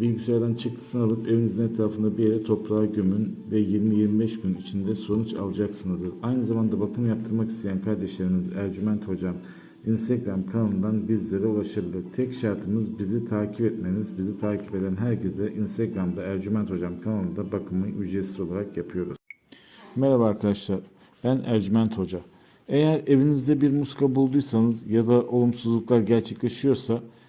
Bilgisayardan çıktısını alıp evinizin etrafında bir yere toprağa gömün ve 20-25 gün içinde sonuç alacaksınızdır. Aynı zamanda bakım yaptırmak isteyen kardeşlerimiz Ercüment Hocam Instagram kanalından bizlere ulaşabilir. Tek şartımız bizi takip etmeniz. Bizi takip eden herkese Instagram'da Ercüment Hocam kanalında bakımı ücretsiz olarak yapıyoruz. Merhaba arkadaşlar. Ben Ercüment Hoca. Eğer evinizde bir muska bulduysanız ya da olumsuzluklar gerçekleşiyorsa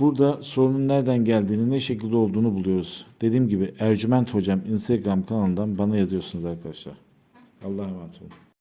Burada sorunun nereden geldiğini, ne şekilde olduğunu buluyoruz. Dediğim gibi Ercüment Hocam Instagram kanalından bana yazıyorsunuz arkadaşlar. Allah'a emanet olun.